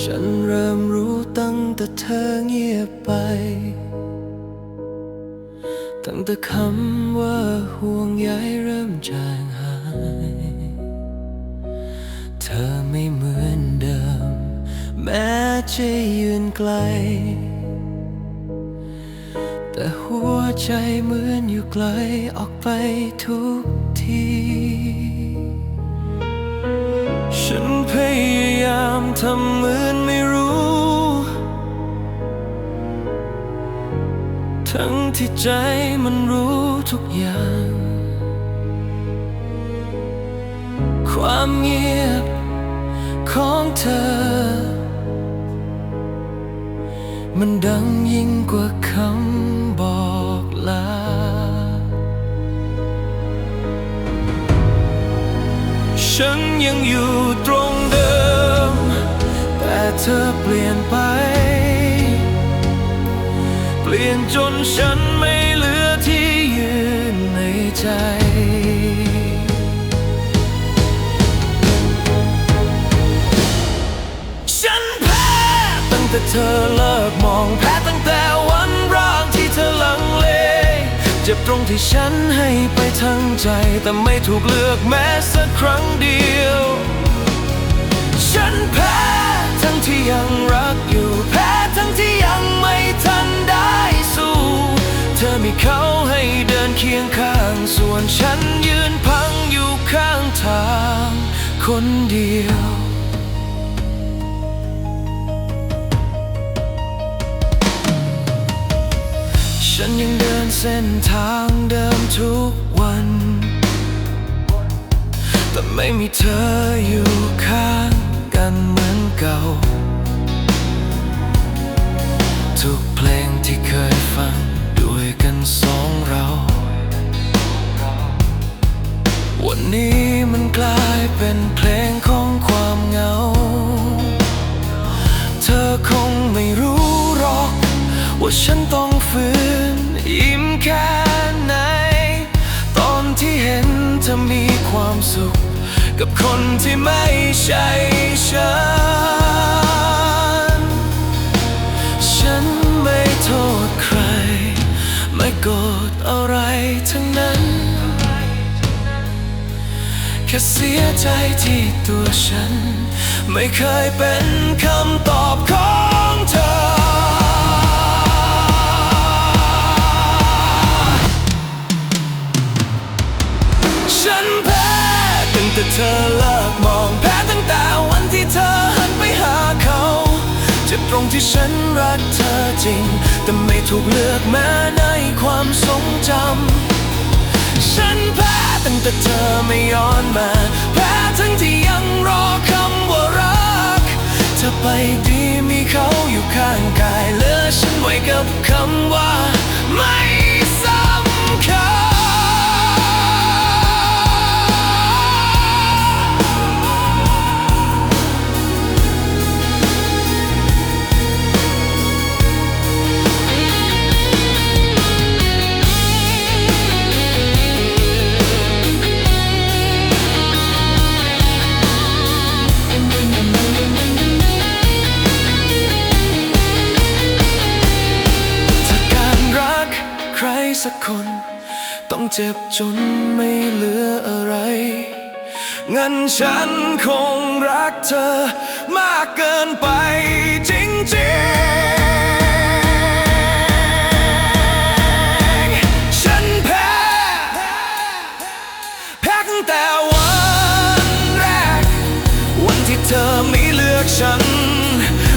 ฉันเริ่มรู้ตั้งแต่เธอเงียบไป ตั้งแต่คำว่าห่วงใยเริ่มจางหาย เธอไม่เหมือนเดิม แม้จะยืนไกล แต่หัวใจเหมือนอยู่ไกลออกไปทุกที ฉันพยายามทำเหมือนไม่รู้ ทั้งที่ใจมันรู้ทุกอย่าง ความเงียบของเธอ มันดังยิ่งกว่าคำบอกลาฉันยังอยู่ เธอเปลี่ยนไป เปลี่ยนจนฉันไม่เหลือที่ยืนในใจฉันแพ้ตั้งแต่เธอเลิกมองแพ้ตั้งแต่วันแรกที่เธอลังเล เจ็บตรงที่ฉันให้ไปทั้งใจ แต่ไม่ถูกเลือกแม้สักครั้งเดียว ฉันแพ้ ที่ยังรักอยู่ แพ้ทั้งที่ยังไม่ทันได้สู้ เธอมีเขาให้เดินเคียงข้าง ส่วนฉันยืนพังอยู่ข้างทาง คนเดียวฉันยังเดินเส้นทางเดิมทุกวัน แต่ไม่มีเธออยู่ข้าง เก่า ทุกเพลงที่เคยฟังด้วยกันสองเรา วันนี้มันกลายเป็นเพลงของความเหงา เธอคงไม่รู้หรอก ว่าฉันต้องฝืนยิ้มแค่ไหน ตอนที่เห็นเธอมีความสุขกับคนที่ไม่ใช่ฉัน ไม่โกรธอะไรทั้งนั้น แค่เสียใจที่ตัวฉัน ไม่เคยเป็นคำตอบของเธอ ฉันแพ้ตั้งแต่เธอเลิกมอง ตรงที่ฉันรักเธอจริง แต่ไม่ถูกเลือกแม้ในความทรงจำ ฉันแพ้ตั้งแต่เธอไม่ย้อนมา แพ้ทั้งที่ยังรอคำว่ารัก เธอไปดีมีเขาอยู่ข้างกายเหลือฉันไว้กับคำว่าไม่ สักคน ต้องเจ็บจนไม่เหลืออะไรงั้นฉันคงรักเธอมากเกินไปจริงๆฉันแพ้แพ้ตั้งแต่วันแรกวันที่เธอไม่เลือกฉัน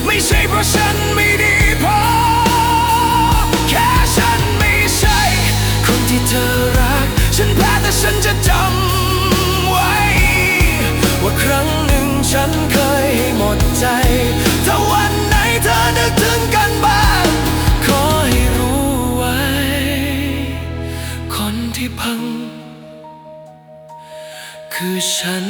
ไม่ใช่เพราะฉันไม่ดีพอ คือฉัน